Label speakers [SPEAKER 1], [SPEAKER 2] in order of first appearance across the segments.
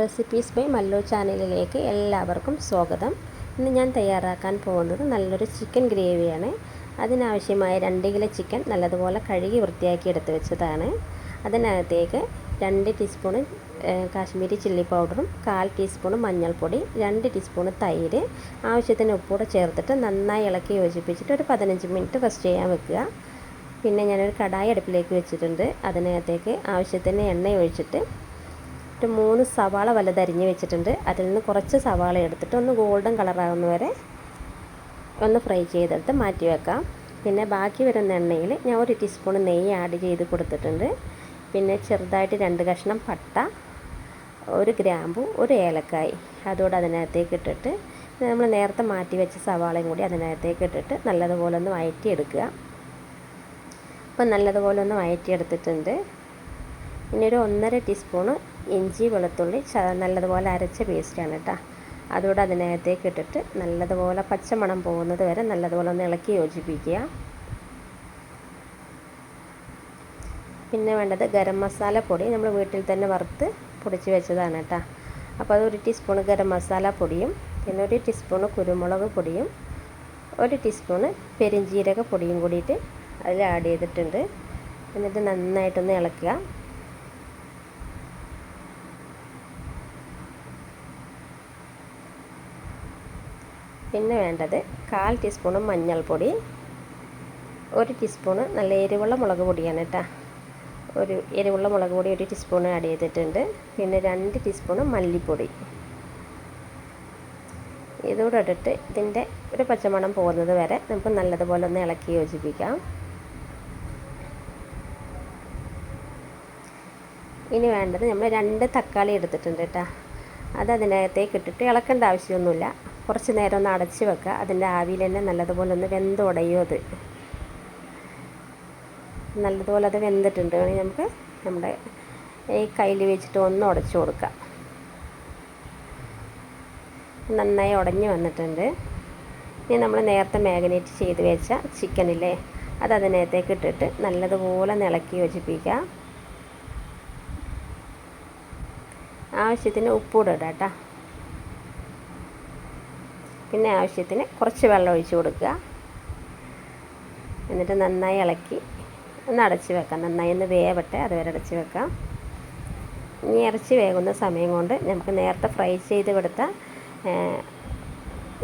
[SPEAKER 1] Recipes by മല്ലോ ചാനലിലേക്ക് എല്ലാവർക്കും സ്വാഗതം. ഇന്ന് ഞാൻ തയ്യാറാക്കാൻ പോകുന്നത് നല്ലൊരു ചിക്കൻ ഗ്രേവിയാണ്. അതിനാവശ്യമായ രണ്ട് കിലോ ചിക്കൻ നല്ലതുപോലെ കഴുകി വൃത്തിയാക്കി എടുത്ത് വെച്ചതാണ്. അതിനകത്തേക്ക് രണ്ട് ടീസ്പൂൺ കാശ്മീരി ചില്ലി പൗഡറും കാൽ ടീസ്പൂൺ മഞ്ഞൾപ്പൊടി രണ്ട് ടീസ്പൂൺ തൈര് ആവശ്യത്തിന് ഉപ്പൂടെ ചേർത്തിട്ട് നന്നായി ഇളക്കി യോജിപ്പിച്ചിട്ട് ഒരു പതിനഞ്ച് മിനിറ്റ് റെസ്റ്റ് ചെയ്യാൻ വെക്കുക. പിന്നെ ഞാനൊരു കടായി അടുപ്പിലേക്ക് വെച്ചിട്ടുണ്ട്. അതിനകത്തേക്ക് ആവശ്യത്തിന് എണ്ണ ഒഴിച്ചിട്ട് ഒരു മൂന്ന് സവാള വലുതരിഞ്ഞ് വെച്ചിട്ടുണ്ട്. അതിൽ നിന്ന് കുറച്ച് സവാള എടുത്തിട്ട് ഒന്ന് ഗോൾഡൻ കളറാകുന്ന വരെ ഒന്ന് ഫ്രൈ ചെയ്തെടുത്ത് മാറ്റി വെക്കാം. പിന്നെ ബാക്കി വരുന്ന എണ്ണയിൽ ഞാൻ ഒരു ടീസ്പൂൺ നെയ്യ് ആഡ് ചെയ്ത് കൊടുത്തിട്ടുണ്ട്. പിന്നെ ചെറുതായിട്ട് രണ്ട് കഷ്ണം പട്ട ഒരു ഗ്രാമ്പു ഒരു ഏലക്കായി. അതുകൂടെ അതിനകത്തേക്ക് ഇട്ടിട്ട് നമ്മൾ നേരത്തെ മാറ്റി വെച്ച സവാളയും കൂടി അതിനകത്തേക്ക് ഇട്ടിട്ട് നല്ലതുപോലെ ഒന്ന് വഴറ്റിയെടുക്കുക. അപ്പം നല്ലതുപോലെ ഒന്ന് വഴറ്റിയെടുത്തിട്ടുണ്ട്. ഇനി ഒരു ഒന്നര ടീസ്പൂണ് ഇഞ്ചി വെളുത്തുള്ളി നല്ലതുപോലെ അരച്ച പേസ്റ്റാണ് കേട്ടോ അതുകൂടെ അതിനകത്തേക്ക് ഇട്ടിട്ട് നല്ലതുപോലെ പച്ചമണം പോകുന്നത് വരെ നല്ലതുപോലെ ഒന്ന് ഇളക്കി യോജിപ്പിക്കുക. പിന്നെ വേണ്ടത് ഗരം മസാല പൊടി നമ്മൾ വീട്ടിൽ തന്നെ വറുത്ത് പൊടിച്ച് വെച്ചതാണ് കേട്ടോ അപ്പോൾ അത് ഒരു ടീസ്പൂൺ ഗരം മസാല പൊടിയും പിന്നെ ഒരു ടീസ്പൂൺ കുരുമുളക് പൊടിയും ഒരു ടീസ്പൂണ് പെരിഞ്ജീരക പൊടിയും കൂടിയിട്ട് അതിൽ ആഡ് ചെയ്തിട്ടുണ്ട്. എന്നിട്ട് നന്നായിട്ടൊന്ന് ഇളക്കുക. പിന്നെ വേണ്ടത് കാൽ ടീസ്പൂണ് മഞ്ഞൾപ്പൊടി ഒരു ടീസ്പൂണ് നല്ല എരിവുള്ള മുളക് പൊടിയാണ് കേട്ടോ ഒരു എരിവുള്ള മുളക് പൊടി ഒരു ടീസ്പൂൺ ആഡ് ചെയ്തിട്ടുണ്ട്. പിന്നെ രണ്ട് ടീസ്പൂണ് മല്ലിപ്പൊടി. ഇതുകൂടെ ഇട്ടിട്ട് ഇതിന്റെ ഒരു പച്ചമണം പോകുന്നത് വരെ നമുക്ക് നല്ലതുപോലെ ഒന്ന് ഇളക്കി യോജിപ്പിക്കാം. ഇനി വേണ്ടത് നമ്മൾ രണ്ട് തക്കാളി എടുത്തിട്ടുണ്ട് കേട്ടോ അത് അതിനകത്തേക്ക് ഇട്ടിട്ട് ഇളക്കേണ്ട ആവശ്യമൊന്നുമില്ല. കുറച്ച് നേരം ഒന്ന് അടച്ച് വെക്കുക അതിന്റെ ആവിയിൽ തന്നെ നല്ലതുപോലെ ഒന്ന് വെന്തുടയും അത്. നല്ലതുപോലെ അത് വെന്തിട്ടുണ്ട്. നമുക്ക് നമ്മുടെ ഈ കയ്യിൽ വെച്ചിട്ട് ഒന്ന് ഉടച്ചു കൊടുക്കാം. നന്നായി ഉടഞ്ഞു വന്നിട്ടുണ്ട്. ഇനി നമ്മൾ നേരത്തെ മാഗ്നേറ്റ് ചെയ്ത് വെച്ച ചിക്കനില്ലേ അത് അതിനകത്തേക്ക് ഇട്ടിട്ട് നല്ലതുപോലെ നിളക്കി യോജിപ്പിക്കുക. ആവശ്യത്തിന് ഉപ്പൂടെ ഇടാം കേട്ടോ. പിന്നെ ആവശ്യത്തിന് കുറച്ച് വെള്ളം ഒഴിച്ച് കൊടുക്കുക. എന്നിട്ട് നന്നായി ഇളക്കി ഒന്ന് അടച്ച് വെക്കാം. നന്നായി ഒന്ന് വേവട്ടെ അതുവരെ അടച്ച് വെക്കാം. ഇനി ഇറച്ചി വേകുന്ന സമയം കൊണ്ട് നമുക്ക് നേരത്തെ ഫ്രൈ ചെയ്ത് കൊടുത്ത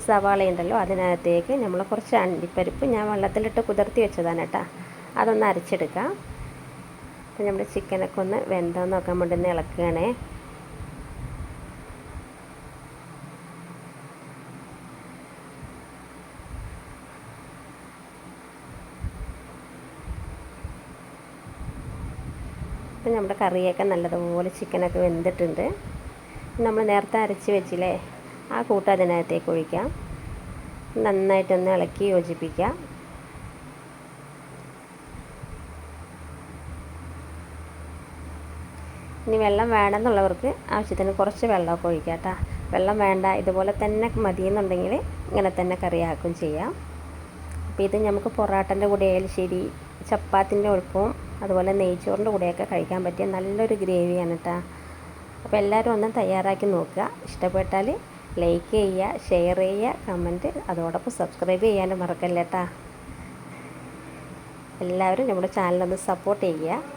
[SPEAKER 1] സവാള ഉണ്ടല്ലോ അതിനകത്തേക്ക് നമ്മൾ കുറച്ച് അണ്ടിപ്പരിപ്പ് ഞാൻ വെള്ളത്തിലിട്ട് കുതിർത്തി വെച്ചതാണ് കേട്ടോ. അതൊന്ന് അരച്ചെടുക്കാം. അപ്പം നമ്മുടെ ചിക്കനൊക്കെ ഒന്ന് വെന്തോ നോക്കാൻ ഇളക്കുകയാണേ. അപ്പം നമ്മുടെ കറിയൊക്കെ നല്ലതുപോലെ ചിക്കനൊക്കെ വെന്തിട്ടുണ്ട്. നമ്മൾ നേരത്തെ അരച്ച് വെച്ചില്ലേ ആ കൂട്ട് അതിനകത്തേക്ക് ഒഴിക്കാം. നന്നായിട്ടൊന്ന് ഇളക്കി യോജിപ്പിക്കാം. ഇനി വെള്ളം വേണമെന്നുള്ളവർക്ക് ആവശ്യത്തിന് കുറച്ച് വെള്ളമൊക്കെ ഒഴിക്കാം കേട്ടോ. വെള്ളം വേണ്ട ഇതുപോലെ തന്നെ മതിയെന്നുണ്ടെങ്കിൽ ഇങ്ങനെ തന്നെ കറിയാക്കും ചെയ്യാം. അപ്പോൾ ഇത് നമുക്ക് പൊറാട്ടന്റെ കൂടെ ആയാലും ശരി ചപ്പാത്തിന്റെ ഒഴുപ്പവും അതുപോലെ നെയ്ച്ചോറിന്റെ കൂടെയൊക്കെ കഴിക്കാൻ പറ്റിയ നല്ലൊരു ഗ്രേവിയാണ് കേട്ടോ. അപ്പോൾ എല്ലാവരും ഒന്ന് തയ്യാറാക്കി നോക്കുക. ഇഷ്ടപ്പെട്ടാൽ ലൈക്ക് ചെയ്യുക ഷെയർ ചെയ്യുക കമന്റ് അതോടൊപ്പം സബ്സ്ക്രൈബ് ചെയ്യാനും മറക്കല്ല കേട്ടോ. എല്ലാവരും നമ്മുടെ ചാനലൊന്ന് സപ്പോർട്ട് ചെയ്യുക.